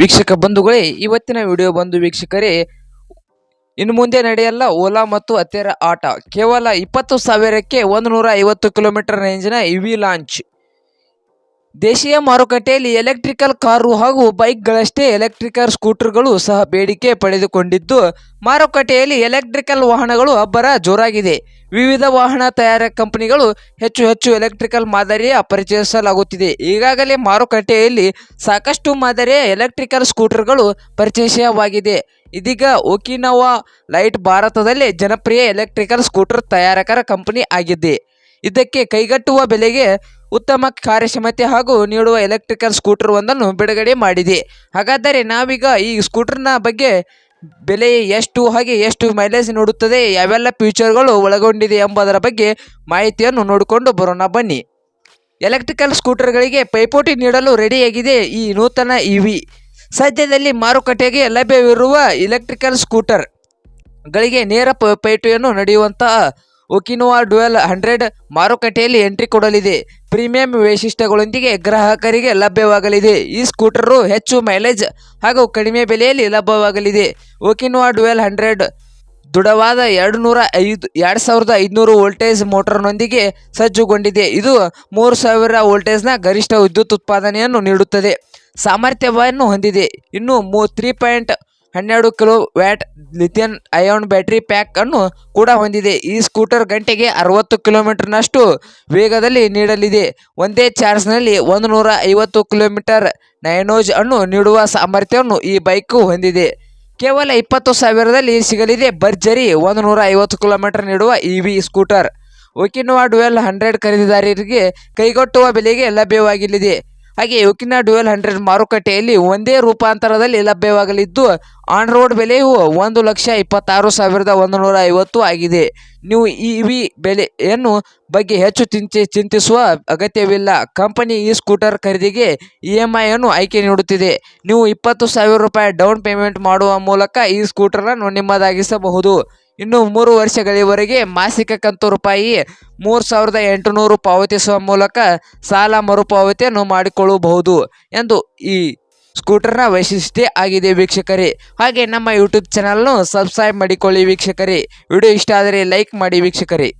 ವೀಕ್ಷಕ ಬಂಧುಗಳೇ, ಇವತ್ತಿನ ವಿಡಿಯೋ ಬಂದು ವೀಕ್ಷಕರೇ, ಇನ್ನು ಮುಂದೆ ನಡೆಯಲ್ಲ ಓಲಾ ಮತ್ತು ಹತ್ತಿರ ಆಟ. ಕೇವಲ ಇಪ್ಪತ್ತು ಸಾವಿರಕ್ಕೆ ಒಂದು ನೂರ ಐವತ್ತು ಕಿಲೋಮೀಟರ್ ರೇಂಜ್ನ ಇವಿ ಲಾಂಚ್. ದೇಶೀಯ ಮಾರುಕಟ್ಟೆಯಲ್ಲಿ ಎಲೆಕ್ಟ್ರಿಕಲ್ ಕಾರು ಹಾಗೂ ಬೈಕ್ಗಳಷ್ಟೇ ಎಲೆಕ್ಟ್ರಿಕಲ್ ಸ್ಕೂಟರ್ಗಳು ಸಹ ಬೇಡಿಕೆ ಪಡೆದುಕೊಂಡಿದ್ದು, ಮಾರುಕಟ್ಟೆಯಲ್ಲಿ ಎಲೆಕ್ಟ್ರಿಕಲ್ ವಾಹನಗಳು ಅಬ್ಬರ ಜೋರಾಗಿದೆ. ವಿವಿಧ ವಾಹನ ತಯಾರಕ ಕಂಪನಿಗಳು ಹೆಚ್ಚು ಹೆಚ್ಚು ಎಲೆಕ್ಟ್ರಿಕಲ್ ಮಾದರಿಯ ಪರಿಚಯಿಸಲಾಗುತ್ತಿದೆ. ಈಗಾಗಲೇ ಮಾರುಕಟ್ಟೆಯಲ್ಲಿ ಸಾಕಷ್ಟು ಮಾದರಿಯ ಎಲೆಕ್ಟ್ರಿಕಲ್ ಸ್ಕೂಟರ್ಗಳು ಪರಿಚಯವಾಗಿದೆ ಇದೀಗ ಒಕಿನವಾ ಲೈಟ್ ಭಾರತದಲ್ಲಿ ಜನಪ್ರಿಯ ಎಲೆಕ್ಟ್ರಿಕಲ್ ಸ್ಕೂಟರ್ ತಯಾರಕರ ಕಂಪನಿ ಆಗಿದೆ. ಇದಕ್ಕೆ ಕೈಗಟ್ಟುವ ಬೆಲೆಗೆ ಉತ್ತಮ ಕಾರ್ಯಕ್ಷಮತೆ ಹಾಗೂ ನೀಡುವ ಎಲೆಕ್ಟ್ರಿಕಲ್ ಸ್ಕೂಟರ್ ಒಂದನ್ನು ಬಿಡುಗಡೆ ಮಾಡಿದೆ. ಹಾಗಾದರೆ ನಾವೀಗ ಈ ಸ್ಕೂಟರ್ನ ಬಗ್ಗೆ ಬೆಲೆ ಎಷ್ಟು, ಹಾಗೆ ಎಷ್ಟು ಮೈಲೇಜ್ ನೋಡುತ್ತದೆ, ಯಾವೆಲ್ಲ ಫ್ಯೂಚರ್ಗಳು ಒಳಗೊಂಡಿದೆ ಎಂಬುದರ ಬಗ್ಗೆ ಮಾಹಿತಿಯನ್ನು ನೋಡಿಕೊಂಡು ಬರೋಣ ಬನ್ನಿ. ಎಲೆಕ್ಟ್ರಿಕಲ್ ಸ್ಕೂಟರ್ಗಳಿಗೆ ಪೈಪೋಟಿ ನೀಡಲು ರೆಡಿಯಾಗಿದೆ ಈ ನೂತನ ಇವಿ ಸದ್ಯದಲ್ಲಿ ಮಾರುಕಟ್ಟೆಗೆ ಲಭ್ಯವಿರುವ ಎಲೆಕ್ಟ್ರಿಕಲ್ ಸ್ಕೂಟರ್ ಗಳಿಗೆ ನೇರ ಪೈಟಿಯನ್ನು ನಡೆಯುವಂತಹ ಒಕಿನೋವಾ ಡುವೆಲ್ ಹಂಡ್ರೆಡ್ ಮಾರುಕಟ್ಟೆಯಲ್ಲಿ ಎಂಟ್ರಿ ಕೊಡಲಿದೆ. ಪ್ರೀಮಿಯಂ ವೈಶಿಷ್ಟ್ಯಗಳೊಂದಿಗೆ ಗ್ರಾಹಕರಿಗೆ ಲಭ್ಯವಾಗಲಿದೆ. ಈ ಸ್ಕೂಟರು ಹೆಚ್ಚು ಮೈಲೇಜ್ ಹಾಗೂ ಕಡಿಮೆ ಬೆಲೆಯಲ್ಲಿ ಲಭ್ಯವಾಗಲಿದೆ. ಒಕಿನೋವಾ ಡುವೆಲ್ ಹಂಡ್ರೆಡ್ ದೃಢವಾದ ಎರಡು ನೂರ ಐದು, ಎರಡು ಸಾವಿರದ ಐದುನೂರು ವೋಲ್ಟೇಜ್ ಮೋಟರ್ನೊಂದಿಗೆ ಸಜ್ಜುಗೊಂಡಿದೆ. ಇದು ಮೂರು ಸಾವಿರ ವೋಲ್ಟೇಜ್ನ ಗರಿಷ್ಠ ವಿದ್ಯುತ್ ಉತ್ಪಾದನೆಯನ್ನು ನೀಡುತ್ತದೆ. ಸಾಮರ್ಥ್ಯವನ್ನು ಹೊಂದಿದೆ. ಇನ್ನು ಮೂ ತ್ರೀ ಪಾಯಿಂಟ್ ಹನ್ನೆರಡು kilowatt lithium ion battery pack ಅನ್ನು ಕೂಡ ಹೊಂದಿದೆ. ಈ ಸ್ಕೂಟರ್ ಗಂಟೆಗೆ ಅರವತ್ತು ಕಿಲೋಮೀಟರ್ನಷ್ಟು ವೇಗದಲ್ಲಿ ನೀಡಲಿದೆ. ಒಂದೇ ಚಾರ್ಜ್ನಲ್ಲಿ ಒಂದು ನೂರ ಐವತ್ತು ಕಿಲೋಮೀಟರ್ ನೈನೋಜ್ ಅನ್ನು ನೀಡುವ ಸಾಮರ್ಥ್ಯವನ್ನು ಈ ಬೈಕು ಹೊಂದಿದೆ. ಕೇವಲ ಇಪ್ಪತ್ತು ಸಾವಿರದಲ್ಲಿ ಸಿಗಲಿದೆ. ಭರ್ಜರಿ ಒಂದು ನೂರ ಐವತ್ತು ಕಿಲೋಮೀಟರ್ ನೀಡುವ E V scooter. Okinawa dual hundred ಖರೀದಿದಾರರಿಗೆ ಕೈಗೊಟ್ಟುವ ಬೆಲೆಗೆ ಲಭ್ಯವಾಗಲಿದೆ ಹಾಗೆ ಒಕಿನಾ ಡುವೆಲ್ ಹಂಡ್ರೆಡ್ ಮಾರುಕಟ್ಟೆಯಲ್ಲಿ ಒಂದೇ ರೂಪಾಂತರದಲ್ಲಿ ಲಭ್ಯವಾಗಲಿದ್ದು ಆನ್ ರೋಡ್ ಬೆಲೆಯು ಒಂದು ಲಕ್ಷ ಇಪ್ಪತ್ತಾರು ಸಾವಿರದ ಒಂದು ನೂರ ಐವತ್ತು ಆಗಿದೆ. ನೀವು ಇ ವಿ ಬೆಲೆಯನ್ನು ಬಗ್ಗೆ ಹೆಚ್ಚು ಚಿಂತೆ ಚಿಂತಿಸುವ ಅಗತ್ಯವಿಲ್ಲ. ಕಂಪನಿ ಈ ಸ್ಕೂಟರ್ ಖರೀದಿಗೆ ಇ ಎಂ ಐಯನ್ನು ಆಯ್ಕೆ ನೀಡುತ್ತಿದೆ. ನೀವು ಇಪ್ಪತ್ತು ಸಾವಿರ ರೂಪಾಯಿ ಡೌನ್ ಪೇಮೆಂಟ್ ಮಾಡುವ ಮೂಲಕ ಈ ಸ್ಕೂಟರನ್ನು ನಿಮ್ಮದಾಗಿಸಬಹುದು. ಇನ್ನು ಮೂರು ವರ್ಷಗಳವರೆಗೆ ಮಾಸಿಕ ಕಂತು ರೂಪಾಯಿ ಮೂರು ಸಾವಿರದ ಎಂಟುನೂರು ಪಾವತಿಸುವ ಮೂಲಕ ಸಾಲ ಮರುಪಾವತಿಯನ್ನು ಮಾಡಿಕೊಳ್ಳಬಹುದು ಎಂದು ಈ ಸ್ಕೂಟರ್ನ ವೈಶಿಷ್ಟ್ಯ ಆಗಿದೆ ವೀಕ್ಷಕರೇ. ಹಾಗೆ ನಮ್ಮ ಯೂಟ್ಯೂಬ್ ಚಾನಲ್ನು ಸಬ್ಸ್ಕ್ರೈಬ್ ಮಾಡಿಕೊಳ್ಳಿ ವೀಕ್ಷಕರೇ. ವಿಡಿಯೋ ಇಷ್ಟ ಆದರೆ ಲೈಕ್ ಮಾಡಿ ವೀಕ್ಷಕರೇ.